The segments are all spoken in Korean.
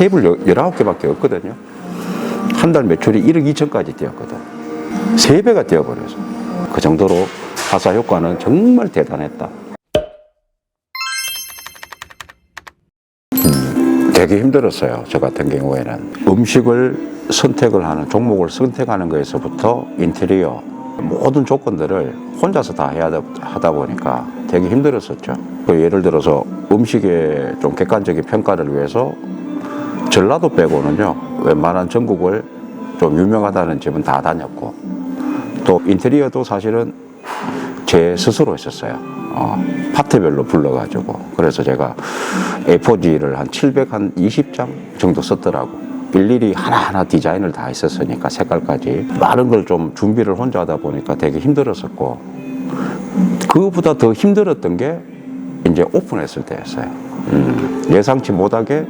테이블 여- 19개밖에 없거든요. 한 달 매출이 1억 2천까지 뛰었거든. 세 배가 뛰어버려서. 그 정도로 화사 효과는 정말 대단했다. 음, 되게 힘들었어요. 저 같은 경우에는. 음식을 선택을 하는, 종목을 선택하는 거에서부터 인테리어, 모든 조건들을 혼자서 다 해야 되- 하다 보니까 되게 힘들었었죠. 그 예를 들어서 음식의 좀 객관적인 평가를 위해서 전라도 빼고는요, 웬만한 전국을 좀 유명하다는 집은 다 다녔고, 또 인테리어도 사실은 제 스스로 했었어요. 어, 파트별로 불러가지고. 그래서 제가 A4G를 한 720장 정도 썼더라고. 일일이 하나하나 디자인을 다 했었으니까 색깔까지. 많은 걸 좀 준비를 혼자 하다 보니까 되게 힘들었었고, 그거보다 더 힘들었던 게 이제 오픈했을 때였어요. 음, 예상치 못하게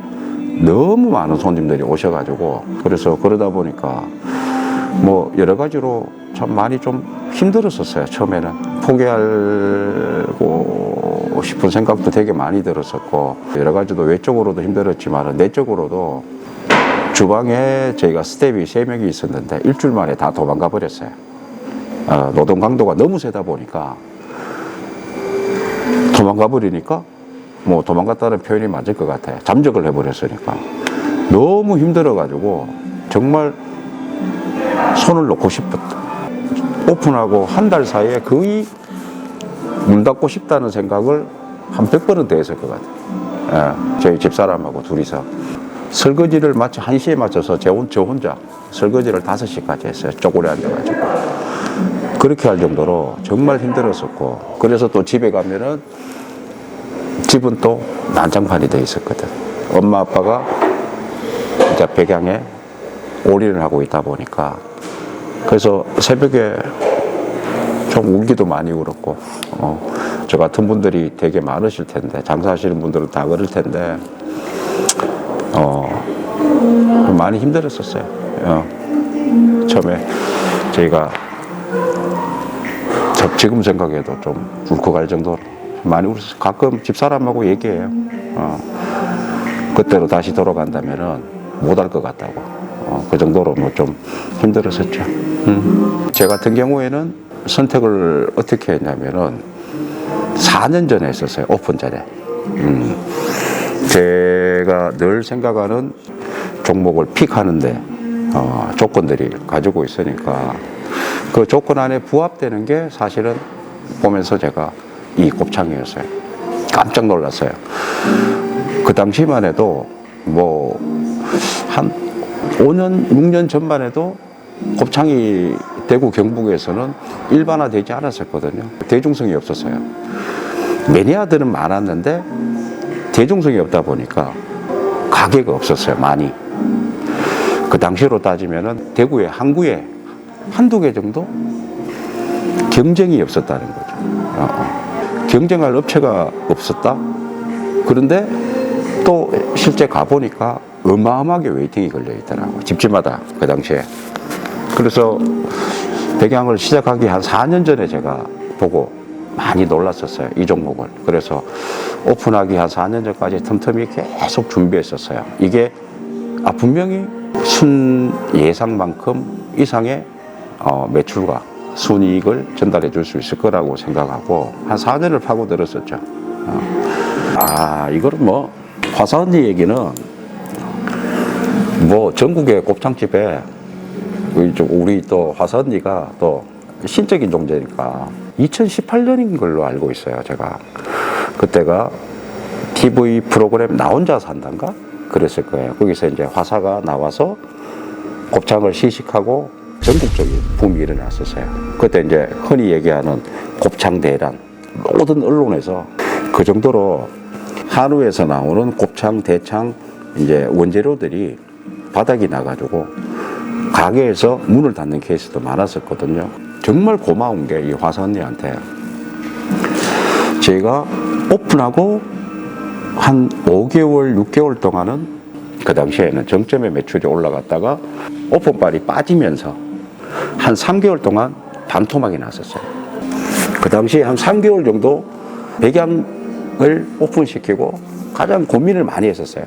너무 많은 손님들이 오셔가지고, 그래서 그러다 보니까 뭐 여러 가지로 참 많이 좀 힘들었었어요 처음에는. 포기하고 싶은 생각도 되게 많이 들었었고 여러 가지도 외적으로도 힘들었지만 내적으로도 주방에 저희가 스텝이 세 명이 있었는데 일주일 만에 다 도망가 버렸어요. 어, 노동 강도가 너무 세다 보니까 도망가 버리니까 뭐 도망갔다는 표현이 맞을 것 같아요 잠적을 해버렸으니까 너무 힘들어 가지고 정말 손을 놓고 싶었다. 오픈하고 한 달 사이에 거의 문 닫고 싶다는 생각을 한 100번은 더 했을 것 같아요. 예, 저희 집사람하고 둘이서. 설거지를 마치 1시에 맞춰서 저 혼자 설거지를 5시까지 했어요. 쪼그려 앉아가지고. 그렇게 할 정도로 정말 힘들었었고. 그래서 또 집에 가면은 집은 또 난장판이 돼 있었거든. 엄마 아빠가 이제 백양에 올인을 하고 있다 보니까 그래서 새벽에 좀 울기도 많이 울었고 어, 저 같은 분들이 되게 많으실 텐데 장사하시는 분들은 다 그럴 텐데 어, 많이 힘들었었어요 어, 처음에 저희가 저- 지금 생각해도 좀 울컥할 정도로 많이 울었어요 가끔 집사람하고 얘기해요 어, 그때로 다시 돌아간다면은 못할 것 같다고. 어, 그 정도로 뭐 좀 힘들었었죠. 음. 제 같은 경우에는 선택을 어떻게 했냐면은 4년 전에 했었어요. 오픈 전에. 음. 제가 늘 생각하는 종목을 픽하는데 어, 조건들이 가지고 있으니까 그 조건 안에 부합되는 게 사실은 보면서 제가 이 곱창이었어요. 깜짝 놀랐어요. 그 당시만 해도 뭐 한 5년, 6년 전만 해도 곱창이 대구 경북에서는 일반화되지 않았었거든요. 대중성이 없었어요. 매니아들은 많았는데 대중성이 없다 보니까 가게가 없었어요. 많이. 그 당시로 따지면은 대구에 항구에 한두 개 정도 경쟁이 없었다는 거죠. 어, 어. 경쟁할 업체가 없었다. 그런데 또 실제 가보니까 어마어마하게 웨이팅이 걸려 있더라고 집집마다 그 당시에. 그래서 백양을 시작하기 한 4년 전에 제가 보고 많이 놀랐었어요 이 종목을. 그래서 오픈하기 한 4년 전까지 틈틈이 계속 준비했었어요. 이게 아 분명히 순 예상만큼 이상의 어, 매출과 순이익을 전달해 줄 수 있을 거라고 생각하고 한 4년을 파고들었었죠. 어. 아 이거는 뭐 화사 언니 얘기는 뭐 전국의 곱창집에 우리 또 화사 언니가 또 신적인 존재니까 2018년인 걸로 알고 있어요 제가. 그때가 TV 프로그램 나 혼자 산단가? 그랬을 거예요. 거기서 이제 화사가 나와서 곱창을 시식하고 전국적인 붐이 일어났었어요 그때 이제 흔히 얘기하는 곱창 대란 모든 언론에서 그 정도로 한우에서 나오는 곱창, 대창 이제 원재료들이 바닥이 나가지고 가게에서 문을 닫는 케이스도 많았었거든요. 정말 고마운 게 이 화사 언니한테 제가 오픈하고 한 5개월, 6개월 동안은 그 당시에는 정점의 매출이 올라갔다가 오픈빨이 빠지면서 한 3개월 동안 반토막이 났었어요. 그 당시에 한 3개월 정도 백양을 오픈시키고 가장 고민을 많이 했었어요.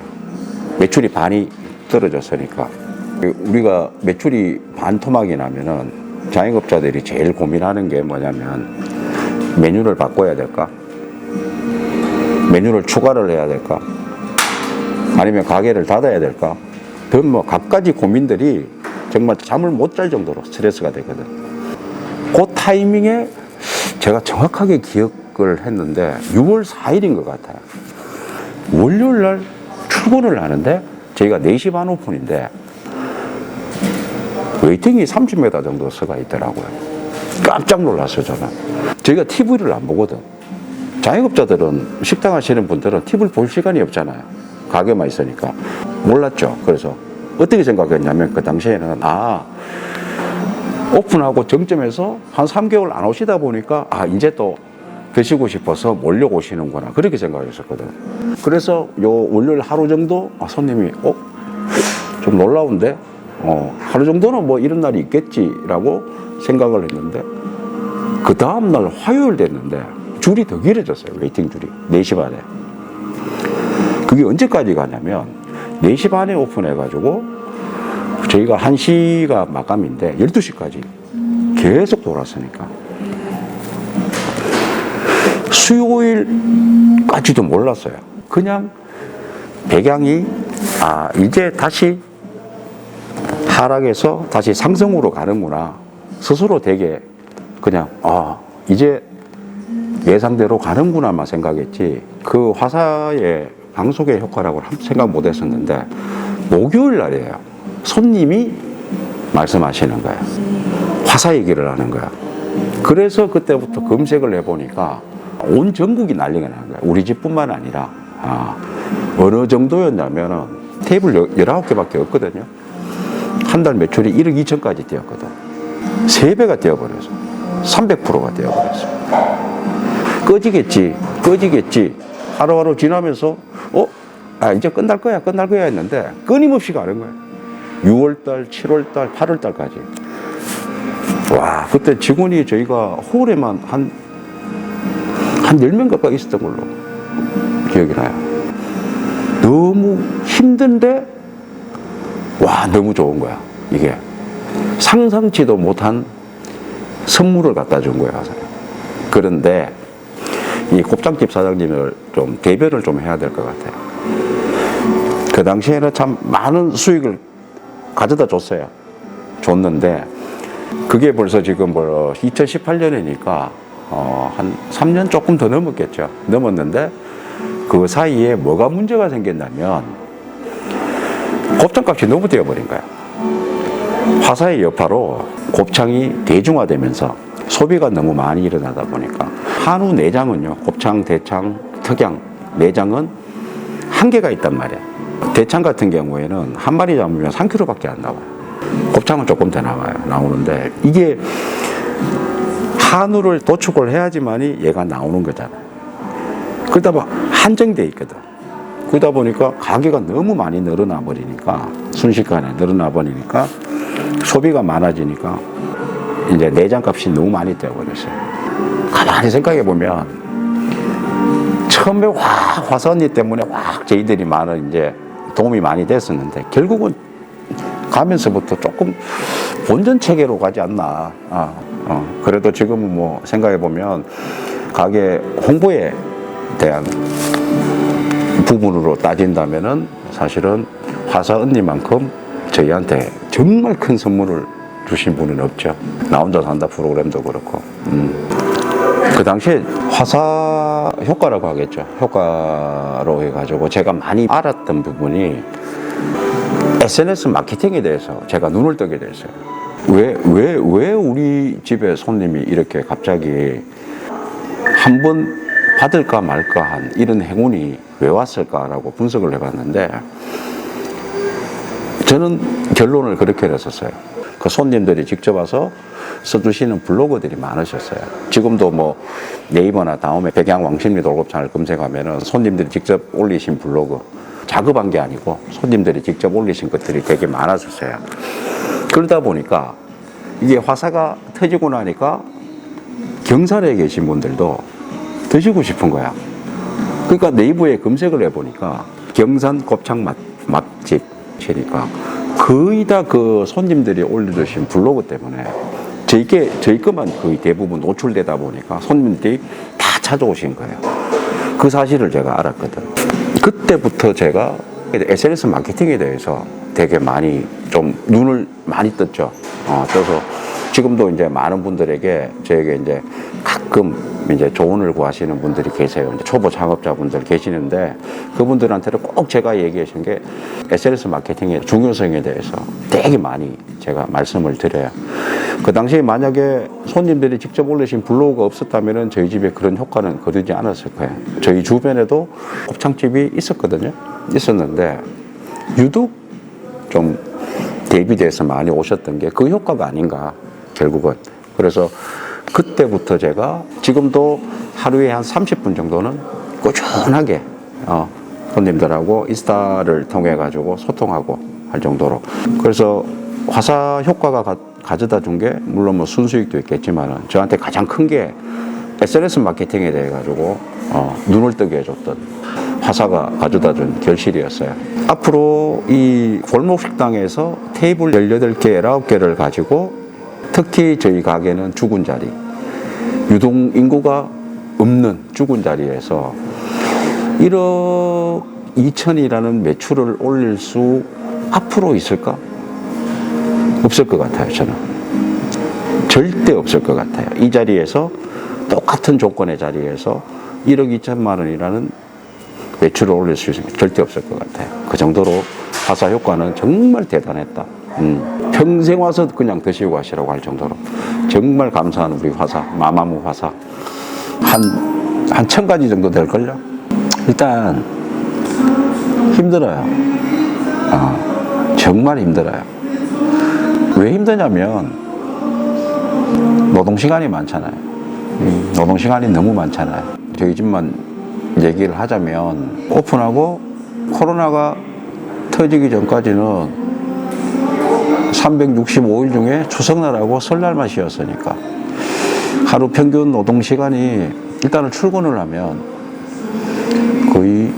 매출이 반이 떨어졌으니까 우리가 매출이 반 토막이 나면은 자영업자들이 제일 고민하는 게 뭐냐면 메뉴를 바꿔야 될까? 메뉴를 추가를 해야 될까? 아니면 가게를 닫아야 될까? 등뭐 갖가지 고민들이 정말 잠을 못 잘 정도로 스트레스가 되거든. 그 타이밍에 제가 정확하게 기억을 했는데 6월 4일인 것 같아요. 월요일 날 출근을 하는데 저희가 4시 반 오픈인데 웨이팅이 30m 정도 서가 있더라고요. 깜짝 놀랐어요, 저는. 저희가 TV를 안 보거든. 자영업자들은 식당 하시는 분들은 TV를 볼 시간이 없잖아요. 가게만 있으니까. 몰랐죠. 그래서 어떻게 생각했냐면 그 당시에는 아, 오픈하고 정점에서 한 3개월 안 오시다 보니까 아, 이제 또 드시고 싶어서 몰려오시는구나. 그렇게 생각했었거든. 그래서 요 월요일 하루 정도 아, 손님이 어? 좀 놀라운데? 어, 하루 정도는 뭐 이런 날이 있겠지라고 생각을 했는데 그 다음 날 화요일 됐는데 줄이 더 길어졌어요. 웨이팅 줄이. 4시 반에. 그게 언제까지 가냐면 4시 반에 오픈해가지고 저희가 1시가 마감인데 12시까지 계속 돌았으니까 수요일까지도 몰랐어요. 그냥 백양이 아 이제 다시 하락에서 다시 상승으로 가는구나. 스스로 되게 그냥 아 이제 예상대로 가는구나만 생각했지 그 화사의 방송의 효과라고 생각 못 했었는데 목요일 날이에요. 손님이 말씀하시는 거야. 화사 얘기를 하는 거야. 그래서 그때부터 검색을 해보니까 온 전국이 난리가 나는 거야. 우리 집뿐만 아니라 아, 어느 정도였냐면은 테이블 19개밖에 없거든요. 한 달 매출이 1억 2천까지 뛰었거든. 세배가 뛰어버렸어. 300%가 뛰어버렸어. 꺼지겠지, 꺼지겠지. 하루하루 지나면서, 어? 아, 이제 끝날 거야, 끝날 거야 했는데 끊임없이 가는 거야. 6월달, 7월달, 8월달까지. 와, 그때 직원이 저희가 홀에만 한, 한 10명 가까이 있었던 걸로 기억이 나요. 너무 힘든데, 와, 너무 좋은 거야, 이게. 상상치도 못한 선물을 갖다 준 거야. 그런데 이 곱창집 사장님을 좀 대변을 좀 해야 될 것 같아요. 그 당시에는 참 많은 수익을 가져다 줬어요. 줬는데 그게 벌써 지금 뭐 2018년이니까 어, 한 3년 조금 더 넘었겠죠. 넘었는데 그 사이에 뭐가 문제가 생겼냐면 곱창값이 너무 뛰어버린 거야. 화사의 여파로 곱창이 대중화되면서 소비가 너무 많이 일어나다 보니까 한우 내장은요 곱창, 대창, 특양 내장은 한계가 있단 말이야 대창 같은 경우에는 한 마리 잡으면 3kg밖에 안 나와요. 곱창은 조금 더 나와요 나오는데. 이게 한우를 도축을 해야지만이 얘가 나오는 거잖아요. 그러다 보면 한정돼 있거든. 그러다 보니까 가게가 너무 많이 늘어나 버리니까 순식간에 늘어나 버리니까 소비가 많아지니까 이제 내장 값이 너무 많이 되어버렸어요. 가만히 생각해 보면 처음에 와 화선이 때문에 와 저희들이 많은 이제 도움이 많이 됐었는데 결국은 가면서부터 조금 본전 체계로 가지 않나. 아, 어, 그래도 지금은 뭐 생각해 보면 가게 홍보에 대한 부분으로 따진다면은 사실은 화사 언니만큼 저희한테 정말 큰 선물을 주신 분은 없죠. 나 혼자 산다 프로그램도 그렇고. 음. 그 당시에 화사 효과라고 하겠죠. 효과로 해가지고 제가 많이 알았던 부분이 SNS 마케팅에 대해서 제가 눈을 뜨게 됐어요. 왜, 왜, 왜 우리 집에 손님이 이렇게 갑자기 한 번 받을까 말까 한 이런 행운이 왜 왔을까라고 분석을 해봤는데 저는 결론을 그렇게 냈었어요. 그 손님들이 직접 와서 써주시는 블로거들이 많으셨어요. 지금도 뭐 네이버나 다음에 백양 왕십리 돌곱창을 검색하면은 손님들이 직접 올리신 블로그 작업한 게 아니고 손님들이 직접 올리신 것들이 되게 많았었어요. 그러다 보니까 이게 화사가 터지고 나니까 경산에 계신 분들도 드시고 싶은 거야. 그러니까 네이버에 검색을 해보니까 경산 곱창 맛 맛집이니까 거의 다 그 손님들이 올려주신 블로그 때문에 저희 게 저희 것만 거의 대부분 노출되다 보니까 손님들이 다 찾아오신 거예요. 그 사실을 제가 알았거든. 그때부터 제가 SNS 마케팅에 대해서 되게 많이 좀 눈을 많이 떴죠. 어, 떠서 지금도 이제 많은 분들에게 저에게 이제 가끔 이제 조언을 구하시는 분들이 계세요. 이제 초보 창업자분들 계시는데 그분들한테는 꼭 제가 얘기하신 게 SNS 마케팅의 중요성에 대해서 되게 많이 제가 말씀을 드려요. 그 당시에 만약에 손님들이 직접 올리신 블로그가 없었다면 저희 집에 그런 효과는 거두지 않았을 거예요. 저희 주변에도 곱창집이 있었거든요. 있었는데 유독 좀 대비돼서 많이 오셨던 게 그 효과가 아닌가 결국은 그래서 그때부터 제가 지금도 하루에 한 30분 정도는 꾸준하게 어, 손님들하고 인스타를 통해 가지고 소통하고 할 정도로 그래서 화사 효과가 가, 가져다 준 게 물론 뭐 순수익도 있겠지만은 저한테 가장 큰 게 SNS 마케팅에 대해 가지고 어, 눈을 뜨게 해줬던 화사가 가져다 준 결실이었어요. 앞으로 이 골목 식당에서 테이블 18개, 19개를 가지고 특히 저희 가게는 죽은 자리, 유동 인구가 없는 죽은 자리에서 1억 2천이라는 매출을 올릴 수 앞으로 있을까? 없을 것 같아요, 저는. 절대 없을 것 같아요. 이 자리에서 똑같은 조건의 자리에서 1억 2천만 원이라는 매출을 올릴 수 있으면 절대 없을 것 같아요. 그 정도로 화사 효과는 정말 대단했다. 음, 평생 와서 그냥 드시고 가시라고 할 정도로 정말 감사한 우리 화사, 마마무 화사. 한, 한 천 가지 정도 될걸요? 일단, 힘들어요. 어, 정말 힘들어요. 왜 힘드냐면, 노동시간이 많잖아요. 음, 노동시간이 너무 많잖아요. 저희 집만 얘기를 하자면 오픈하고 코로나가 터지기 전까지는 365일 중에 추석날하고 설날만 쉬었으니까 하루 평균 노동시간이 일단은 출근을 하면 거의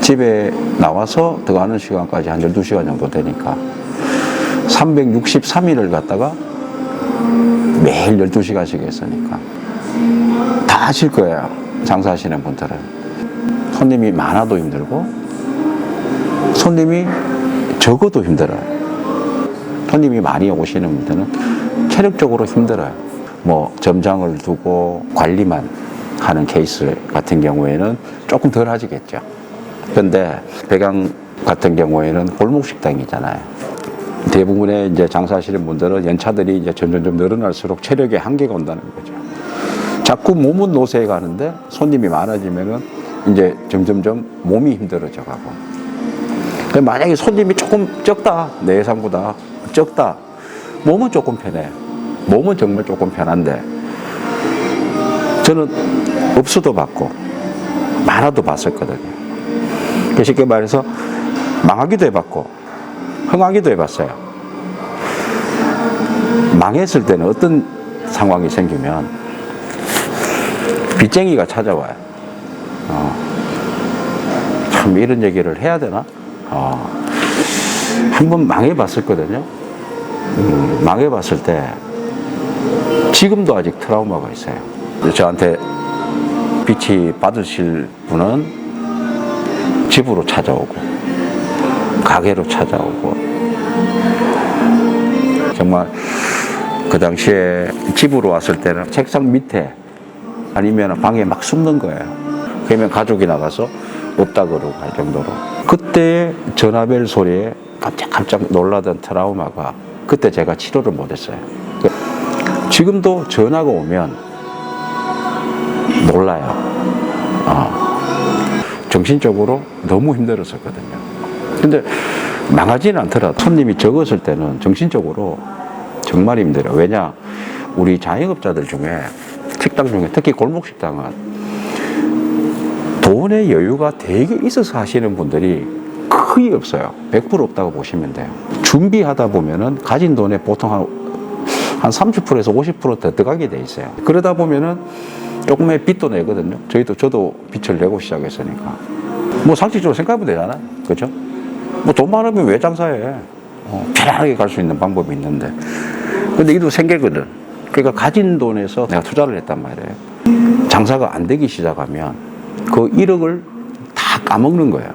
집에 나와서 들어가는 시간까지 한 12시간 정도 되니까 363일을 갖다가 매일 12시간씩 했으니까 다 하실 거예요. 장사하시는 분들은. 손님이 많아도 힘들고, 손님이 적어도 힘들어요. 손님이 많이 오시는 분들은 체력적으로 힘들어요. 뭐, 점장을 두고 관리만 하는 케이스 같은 경우에는 조금 덜 하시겠죠. 근데 배강 같은 경우에는 골목 식당이잖아요. 대부분의 이제 장사하시는 분들은 연차들이 이제 점점점 늘어날수록 체력에 한계가 온다는 거죠. 자꾸 몸은 노쇠해 가는데 손님이 많아지면은 이제 점점점 몸이 힘들어져 가고. 만약에 손님이 조금 적다, 내 예상보다 적다, 몸은 조금 편해. 몸은 정말 조금 편한데 저는 없어도 봤고 많아도 봤었거든요. 그 쉽게 말해서 망하기도 해봤고 흥하기도 해봤어요. 망했을 때는 어떤 상황이 생기면 빚쟁이가 찾아와요. 어, 참 이런 얘기를 해야 되나? 어, 한번 망해봤었거든요. 음, 망해봤을 때 지금도 아직 트라우마가 있어요. 저한테 빚이 받으실 분은 집으로 찾아오고 가게로 찾아오고 정말 그 당시에 집으로 왔을 때는 책상 밑에 아니면 방에 막 숨는 거예요. 그러면 가족이 나가서 없다 그러고 할 정도로 그때의 전화벨 소리에 깜짝깜짝 놀라던 트라우마가 그때 제가 치료를 못했어요. 지금도 전화가 오면 놀라요. 어. 정신적으로 너무 힘들었었거든요. 근데 망하지는 않더라도 손님이 적었을 때는 정신적으로 정말 힘들어요. 왜냐, 우리 자영업자들 중에 식당 중에 특히 골목 식당은 돈의 여유가 되게 있어서 하시는 분들이 거의 없어요. 100% 없다고 보시면 돼요. 준비하다 보면은 가진 돈에 보통 한, 한 30%에서 50%더 들어가게 돼 있어요. 그러다 보면은 조금의 빚도 내거든요. 저희도 저도 빚을 내고 시작했으니까. 뭐 상식적으로 생각하면 되잖아요. 그죠? 뭐 돈 많으면 왜 장사해? 어, 편안하게 갈 수 있는 방법이 있는데. 근데 이도 생계거든. 그러니까 가진 돈에서 내가 투자를 했단 말이에요. 장사가 안 되기 시작하면 그 1억을 다 까먹는 거예요.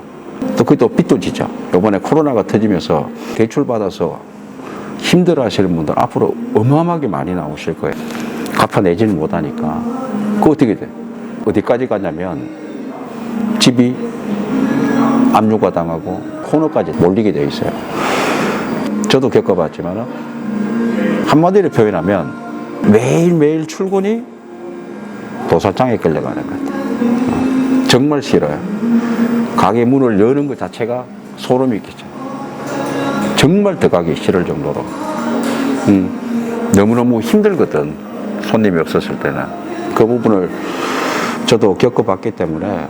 또 그게 또 빚도 지죠. 요번에 코로나가 터지면서 대출 받아서 힘들어 하시는 분들 앞으로 어마어마하게 많이 나오실 거예요. 갚아내지는 못하니까. 그거 어떻게 돼? 어디까지 가냐면 집이 압류가 당하고 코너까지 몰리게 돼 있어요. 저도 겪어봤지만 한마디로 표현하면 매일매일 출근이 도살장에 끌려가는 것 같아요. 어, 정말 싫어요. 가게 문을 여는 것 자체가 소름이 끼쳐. 정말 들어가기 싫을 정도로. 음, 너무너무 힘들거든. 손님이 없었을 때는. 그 부분을 저도 겪어봤기 때문에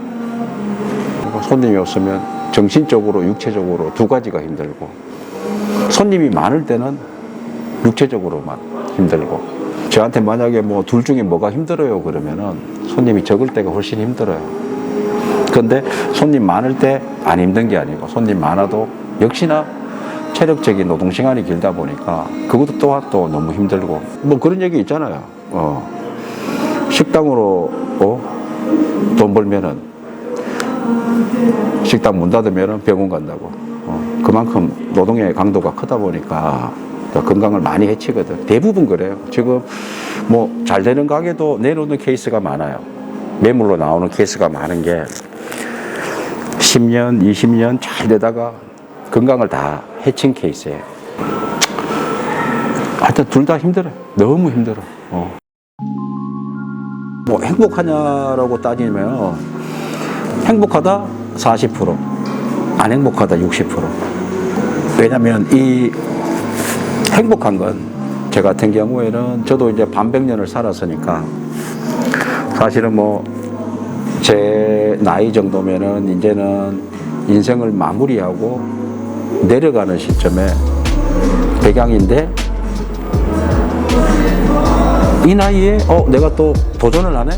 손님이 없으면 정신적으로, 육체적으로 두 가지가 힘들고 손님이 많을 때는 육체적으로만 힘들고 저한테 만약에 뭐 둘 중에 뭐가 힘들어요 그러면은 손님이 적을 때가 훨씬 힘들어요. 근데 손님 많을 때 안 힘든 게 아니고 손님 많아도 역시나 체력적인 노동 시간이 길다 보니까 그것도 또한 또 너무 힘들고 뭐 그런 얘기 있잖아요. 어, 식당으로 어? 돈 벌면은 식당 문 닫으면은 병원 간다고. 어, 그만큼 노동의 강도가 크다 보니까 또 건강을 많이 해치거든. 대부분 그래요. 지금 뭐 잘 되는 가게도 내놓는 케이스가 많아요. 매물로 나오는 케이스가 많은 게 10년, 20년 잘 되다가 건강을 다 해친 케이스예요. 하여튼 둘 다 힘들어요. 너무 힘들어. 어. 뭐 행복하냐라고 따지면 행복하다 40%안 행복하다 60% 왜냐면 이 행복한 건저 같은 경우에는 저도 이제 반백년을 살았으니까 사실은 뭐 제 나이 정도면은 이제는 인생을 마무리하고 내려가는 시점에 백양인데 이 나이에 어 내가 또 도전을 안 해?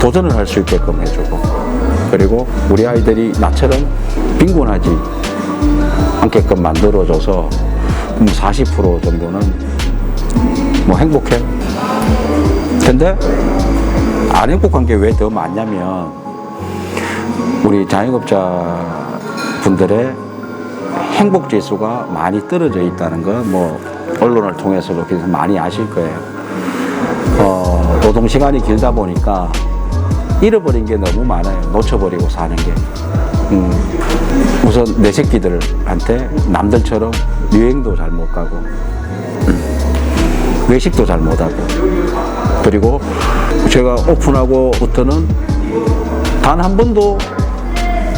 도전을 할 수 있게끔 해주고 그리고 우리 아이들이 나처럼 빈곤하지 않게끔 만들어줘서 40% 정도는 뭐 행복해. 근데 안 행복한 게왜더 많냐면 우리 자영업자 분들의 행복 지수가 많이 떨어져 있다는 거 뭐 언론을 통해서도 계속 많이 아실 거예요. 어, 노동 시간이 길다 보니까 잃어버린 게 너무 많아요. 놓쳐버리고 사는 게. 음, 우선 내 새끼들한테 남들처럼 유행도 잘 못 가고, 음, 외식도 잘 못 하고, 그리고 제가 오픈하고부터는 단 한 번도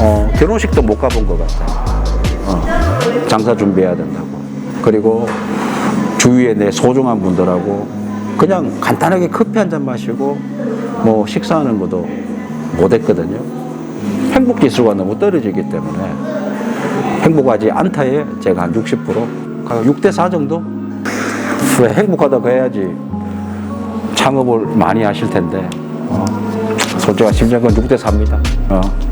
어, 결혼식도 못 가본 것 같아요. 어, 장사 준비해야 된다고. 그리고 주위에 내 소중한 분들하고 그냥 간단하게 커피 한 잔 마시고 뭐 식사하는 것도 못 했거든요. 행복 지수가 너무 떨어지기 때문에 행복하지 않다에 제가 한 60%, 6대 4 정도? 왜 행복하다고 해야지 창업을 많이 하실 텐데, 어, 솔직히 심정은 6대 4입니다. 어.